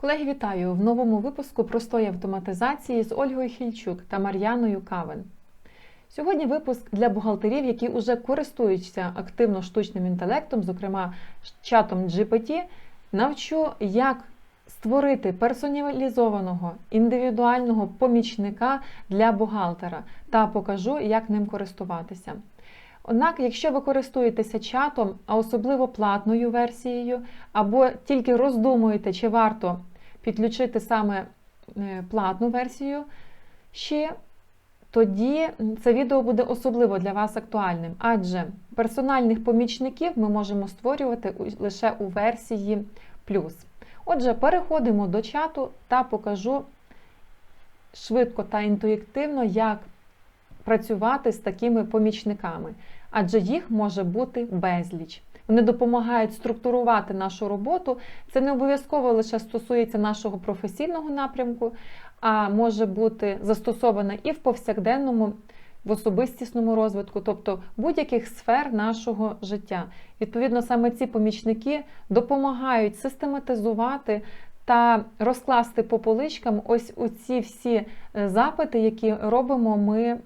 Колеги, вітаю в новому випуску простої автоматизації з Ольгою Хільчук та Мар'яною Кавен. Сьогодні випуск для бухгалтерів, які вже користуються активно штучним інтелектом, зокрема чатом GPT, навчу, як створити персоналізованого індивідуального помічника для бухгалтера та покажу, як ним користуватися. Однак, якщо ви користуєтеся чатом, а особливо платною версією, або тільки роздумуєте, чи варто підключити саме е, платну версію, ще тоді це відео буде особливо для вас актуальним, адже персональних помічників ми можемо створювати лише у версії плюс. Отже, переходимо до чату та покажу швидко та інтуїтивно, як працювати з такими помічниками, адже їх може бути безліч. Вони допомагають структурувати нашу роботу. Це не обов'язково лише стосується нашого професійного напрямку, а може бути застосоване і в повсякденному, в особистісному розвитку, тобто будь-яких сфер нашого життя. Відповідно, саме ці помічники допомагають систематизувати. Та розкласти по поличкам ось оці всі е, запити, які робимо ми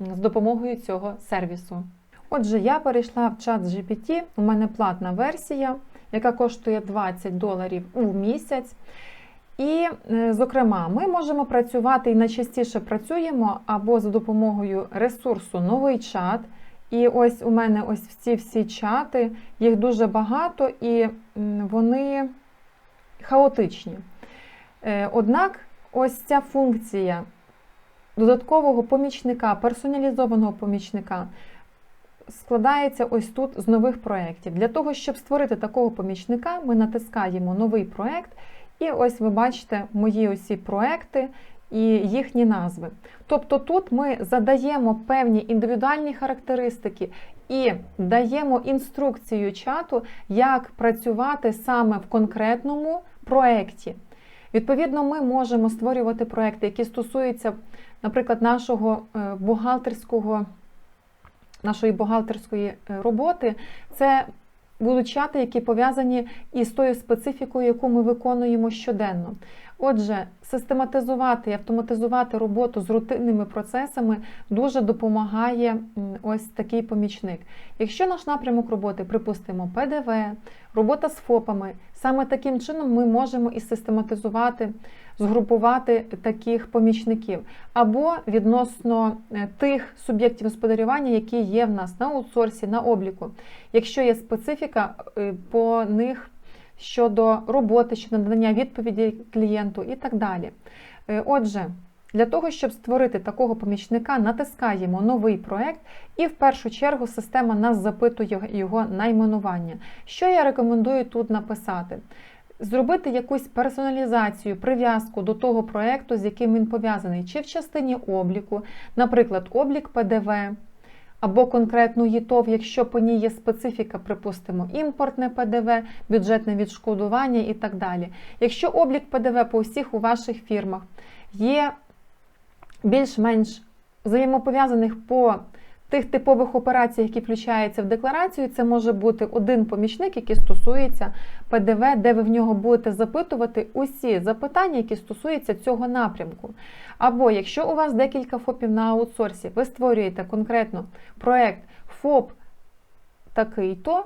з допомогою цього сервісу. Отже, я перейшла в чат GPT, у мене платна версія, яка коштує 20 доларів у місяць. І, е, зокрема, ми можемо працювати і найчастіше працюємо або за допомогою ресурсу новий чат. І ось у мене ось ці всі чати, їх дуже багато і вони хаотичні. Е, однак, ось ця функція додаткового помічника, персоналізованого помічника складається ось тут з нових проєктів. Для того, щоб створити такого помічника, ми натискаємо новий проєкт, і ось ви бачите мої усі проекти і їхні назви. Тобто тут ми задаємо певні індивідуальні характеристики і даємо інструкцію чату, як працювати саме в конкретному проєкті. Відповідно, ми можемо створювати проекти, які стосуються, наприклад, нашого е, бухгалтерського, нашої бухгалтерської е, роботи. Це будуть чати, які пов'язані із тою специфікою, яку ми виконуємо щоденно. Отже, систематизувати і автоматизувати роботу з рутинними процесами дуже допомагає ось такий помічник. Якщо наш напрямок роботи, припустимо, ПДВ, робота з ФОПами, саме таким чином ми можемо і систематизувати, згрупувати таких помічників, або відносно е, тих суб'єктів господарювання, які є в нас на аутсорсі, на обліку. Якщо є специфіка, е, по них щодо роботи, щодо надання відповіді клієнту і так далі. Е, отже, для того, щоб створити такого помічника, натискаємо новий проект, і в першу чергу система нас запитує його найменування. Що я рекомендую тут написати? Зробити якусь персоналізацію, прив'язку до того проєкту, з яким він пов'язаний, чи в частині обліку, наприклад, облік ПДВ або конкретну ЄТОВ, якщо по ній є специфіка, припустимо, імпортне ПДВ, бюджетне відшкодування і так далі. Якщо облік ПДВ по всіх у ваших фірмах є більш-менш взаємопов'язаних по тих типових операцій, які включаються в декларацію, це може бути один помічник, який стосується ПДВ, де ви в нього будете запитувати усі запитання, які стосуються цього напрямку. Або якщо у вас декілька ФОПів на аутсорсі, ви створюєте конкретно проект ФОП такий-то,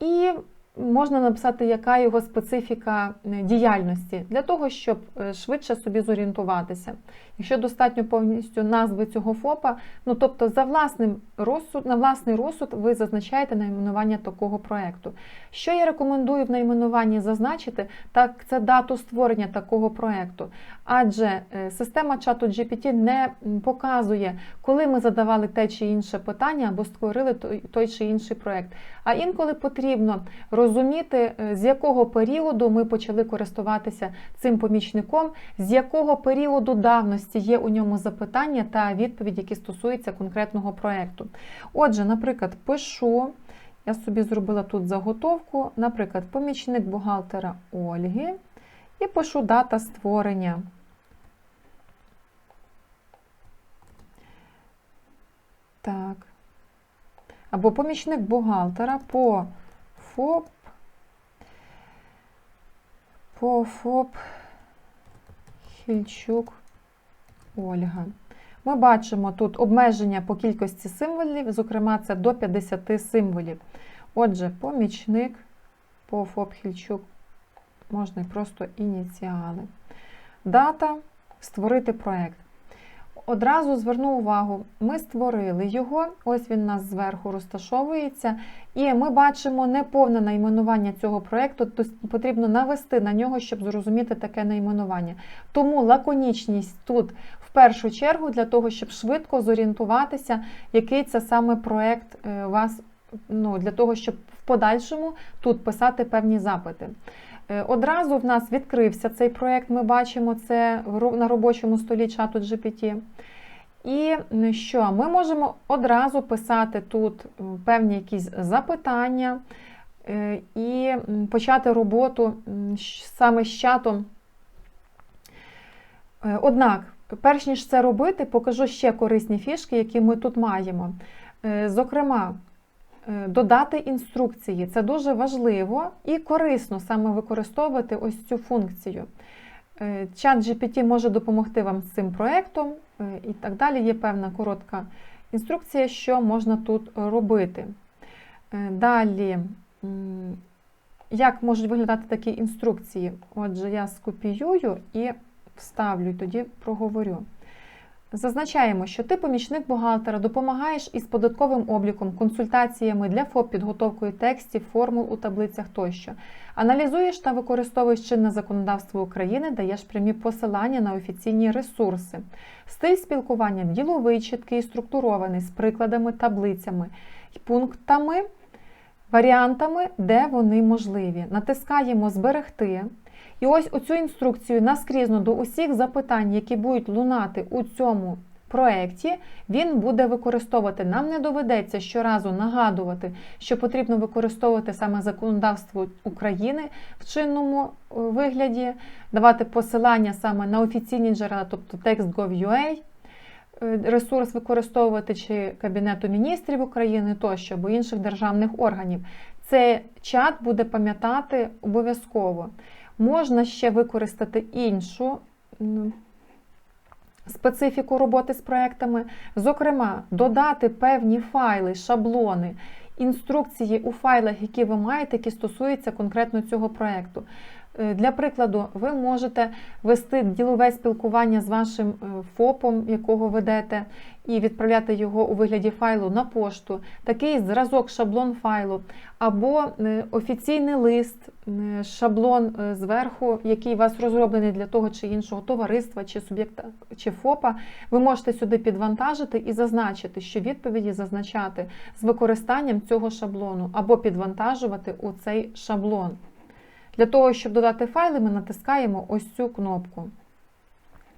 і можна написати, яка його специфіка е, діяльності, для того, щоб е, швидше собі зорієнтуватися. Якщо достатньо повністю назви цього ФОПа, ну тобто за власним розсуд, на власний розсуд ви зазначаєте найменування такого проєкту. Що я рекомендую в найменуванні зазначити, так це дату створення такого проєкту. Адже е, система чату GPT не показує, коли ми задавали те чи інше питання або створили той чи інший проєкт. А інколи потрібно розуміти, е, з якого періоду ми почали користуватися цим помічником, з якого періоду давності є у ньому запитання та відповіді, які стосуються конкретного проєкту. Отже, наприклад, пишу, я собі зробила тут заготовку, наприклад, помічник бухгалтера Ольги, і пишу дата створення. Так. Або помічник бухгалтера по ФОП По ФОП Хільчук Ольга. Ми бачимо тут обмеження по кількості символів, зокрема, це до 50 символів. Отже, помічник по ФОП Хільчук можна просто ініціали. Дата створити проєкт. Одразу зверну увагу, ми створили його, ось він у нас зверху розташовується, і ми бачимо неповне найменування цього проєкту, тобто потрібно навести на нього, щоб зрозуміти таке найменування. Тому лаконічність тут в першу чергу для того, щоб швидко зорієнтуватися, який це саме проєкт е, вас, ну, для того, щоб в подальшому тут писати певні запити. Е, Одразу в нас відкрився цей проєкт, ми бачимо це на робочому столі чату GPT. І що? Ми можемо одразу писати тут певні якісь запитання е, і почати роботу саме з чатом. Е, Однак, перш ніж це робити, покажу ще корисні фішки, які ми тут маємо. Зокрема, додати інструкції. Це дуже важливо і корисно саме використовувати ось цю функцію. Е, Чат GPT може допомогти вам з цим проєктом е, і так далі. Є певна коротка інструкція, що можна тут робити. Е, Далі, як можуть виглядати такі інструкції? Отже, я скопіюю і вставлю, і тоді проговорю. Зазначаємо, що ти помічник бухгалтера, допомагаєш із податковим обліком, консультаціями для ФОП, підготовкою текстів, формул у таблицях тощо. Аналізуєш та використовуєш чинне законодавство України, даєш прямі посилання на офіційні ресурси. Стиль спілкування діловий, чіткий, структурований, з прикладами, таблицями, пунктами, варіантами, де вони можливі. Натискаємо Зберегти. І ось оцю інструкцію наскрізно до усіх запитань, які будуть лунати у цьому проєкті, він буде використовувати. Нам не доведеться щоразу нагадувати, що потрібно використовувати саме законодавство України в чинному е, вигляді, давати посилання саме на офіційні джерела, тобто text.gov.ua, е, ресурс використовувати чи Кабінету міністрів України тощо, або інших державних органів. Цей чат буде пам'ятати обов'язково. Можна ще використати іншу специфіку роботи з проектами, зокрема, додати певні файли, шаблони, інструкції у файлах, які ви маєте, які стосуються конкретно цього проекту. Е, Для прикладу, ви можете вести ділове спілкування з вашим е, ФОПом, якого ведете, і відправляти його у вигляді файлу на пошту, такий зразок шаблон файлу, або е, офіційний лист, шаблон зверху, який у вас розроблений для того чи іншого товариства, чи суб'єкта, чи ФОПа. Ви можете сюди підвантажити і зазначити, що відповіді зазначати з використанням цього шаблону, або підвантажувати у цей шаблон. Для того, щоб додати файли, ми натискаємо ось цю кнопку.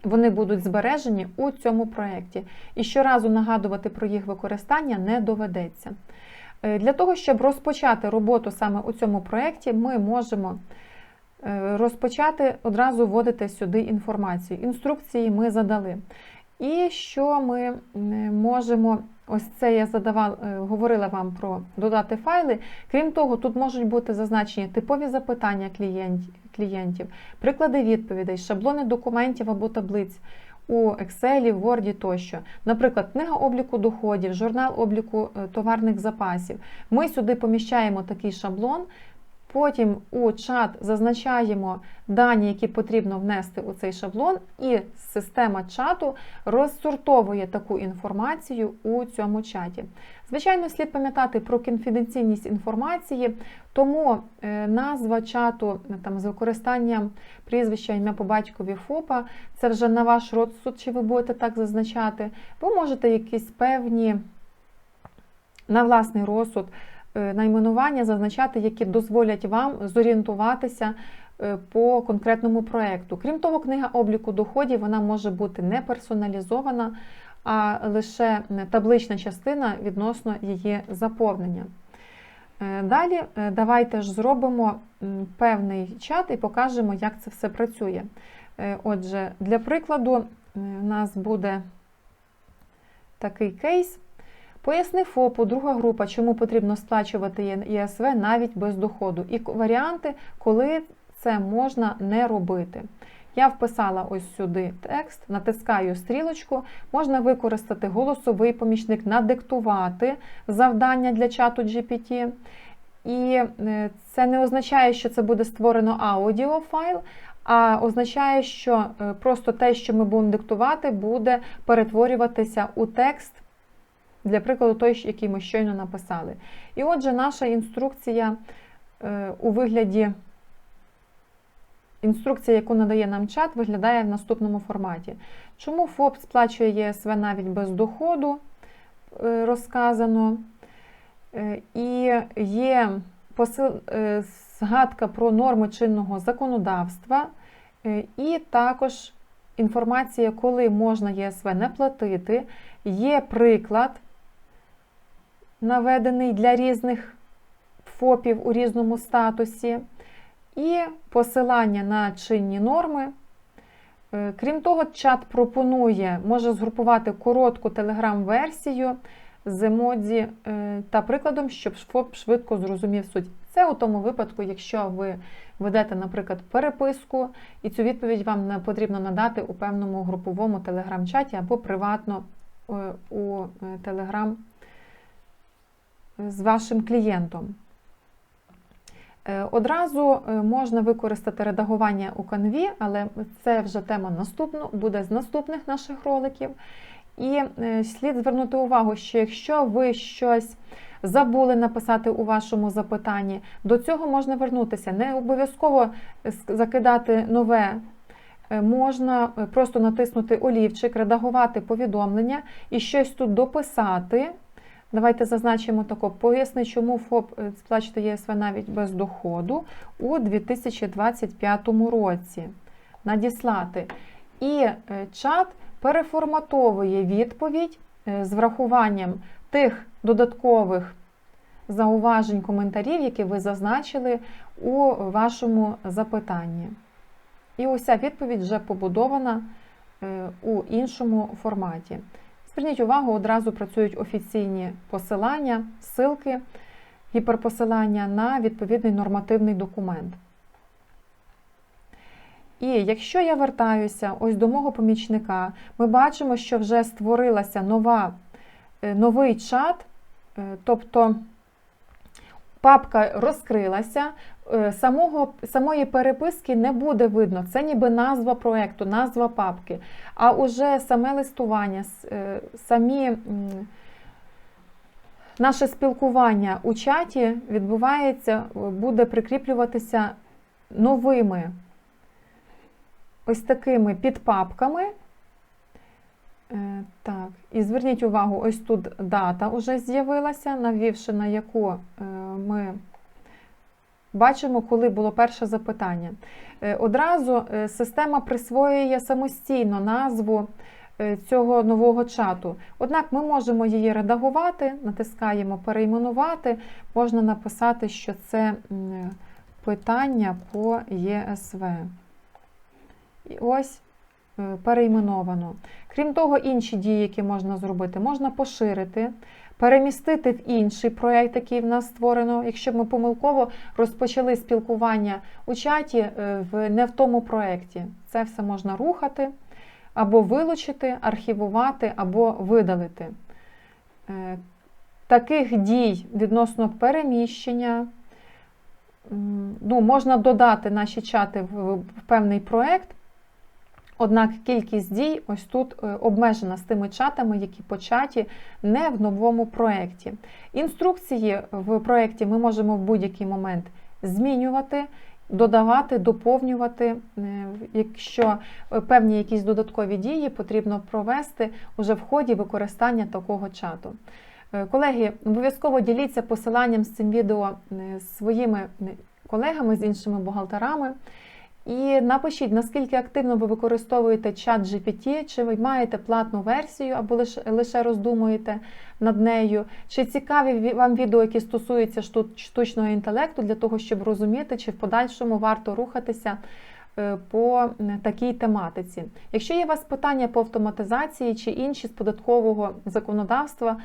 Вони будуть збережені у цьому проєкті. І щоразу нагадувати про їх використання не доведеться. Е, Для того, щоб розпочати роботу саме у цьому проєкті, ми можемо е, розпочати одразу вводити сюди інформацію. Інструкції ми задали. І що ми можемо, ось це я задавала, е, говорила вам про додати файли. Крім того, тут можуть бути зазначені типові запитання клієнтів, приклади відповідей, шаблони документів або таблиць у Excel, Word тощо. Наприклад, книга обліку доходів, журнал обліку е, товарних запасів. Ми сюди поміщаємо такий шаблон. Потім у чат зазначаємо дані, які потрібно внести у цей шаблон, і система чату розсортовує таку інформацію у цьому чаті. Звичайно, слід пам'ятати про конфіденційність інформації, тому е, назва чату е, там, з використанням прізвища ім'я по батькові ФОПа, це вже на ваш розсуд, чи ви будете так зазначати. Ви можете якісь певні на власний розсуд найменування зазначати, які дозволять вам зорієнтуватися е, по конкретному проєкту. Крім того, книга обліку доходів вона може бути не персоналізована, а лише таблична частина відносно її заповнення. Е, Далі е, давайте ж зробимо певний чат і покажемо, як це все працює. Е, Отже, для прикладу, е, у нас буде такий кейс. Поясни ФОПу, друга група, чому потрібно сплачувати ЄСВ навіть без доходу. І варіанти, коли це можна не робити. Я вписала ось сюди текст, натискаю стрілочку, можна використати голосовий помічник, надиктувати завдання для чату GPT. І е, це не означає, що це буде створено аудіофайл, а означає, що е, просто те, що ми будемо диктувати, буде перетворюватися у текст, для прикладу, той, який ми щойно написали. І отже, наша інструкція е, у вигляді. Інструкція, яку надає нам чат, виглядає в наступному форматі. Чому ФОП сплачує ЄСВ навіть без доходу, е, розказано. І є згадка про норми чинного законодавства, і також інформація, коли можна ЄСВ не платити. Є приклад, наведений для різних ФОПів у різному статусі, і посилання на чинні норми. Крім того, чат пропонує, може згрупувати коротку телеграм-версію з емодзі та прикладом, щоб ФОП швидко зрозумів суть. Це у тому випадку, якщо ви ведете, наприклад, переписку, і цю відповідь вам не потрібно надати у певному груповому телеграм-чаті або приватно у телеграм з вашим клієнтом. Одразу можна використати редагування у канві, але це вже тема наступну, буде з наступних наших роликів. І слід звернути увагу, що якщо ви щось забули написати у вашому запитанні, до цього можна вернутися. Не обов'язково закидати нове. Можна просто натиснути олівчик, редагувати повідомлення і щось тут дописати. Давайте зазначимо тако, поясни, чому ФОП сплачує ЄСВ навіть без доходу у 2025 році. Надіслати. І чат переформатовує відповідь з врахуванням тих додаткових зауважень, коментарів, які ви зазначили у вашому запитанні. І уся відповідь вже побудована у іншому форматі. Зверніть увагу, одразу працюють офіційні посилання, ссылки, гіперпосилання на відповідний нормативний документ. І якщо я вертаюся ось до мого помічника, ми бачимо, що вже створилася нова, новий чат, тобто папка розкрилася, самого, самої переписки не буде видно. Це ніби назва проєкту, назва папки. А уже саме листування, самі наше спілкування у чаті відбувається, буде прикріплюватися новими ось такими підпапками. Так, і зверніть увагу, ось тут дата вже з'явилася, навівши на яку ми бачимо, коли було перше запитання. Одразу система присвоює самостійно назву цього нового чату. Однак ми можемо її редагувати, натискаємо перейменувати, можна написати, що це питання по ЄСВ. І ось перейменовано. Крім того, інші дії, які можна зробити, можна поширити, перемістити в інший проєкт, який в нас створено. Якщо б ми помилково розпочали спілкування у чаті в не в тому проєкті. Це все можна рухати, або вилучити, архівувати, або видалити. Таких дій відносно переміщення. Ну, Можна додати наші чати в певний проєкт. Однак кількість дій ось тут обмежена з тими чатами, які по чаті не в новому проєкті. Інструкції в проєкті ми можемо в будь-який момент змінювати, додавати, доповнювати. Якщо певні якісь додаткові дії потрібно провести уже в ході використання такого чату. Колеги, обов'язково діліться посиланням з цим відео своїми колегами, з іншими бухгалтерами. І напишіть, наскільки активно ви використовуєте чат GPT, чи ви маєте платну версію, або лише, лише роздумуєте над нею, чи цікаві вам відео, які стосуються штучного інтелекту, для того, щоб розуміти, чи в подальшому варто рухатися по такій тематиці. Якщо є у вас питання по автоматизації чи інші з податкового законодавства, Е,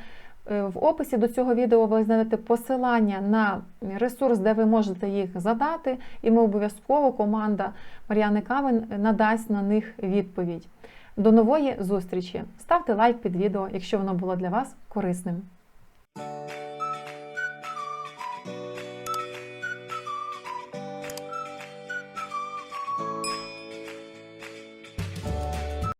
В описі до цього відео ви знайдете посилання на ресурс, де ви можете їх задати, і ми обов'язково команда Мар'яни Кавин надасть на них відповідь. До нової зустрічі! Ставте лайк під відео, якщо воно було для вас корисним.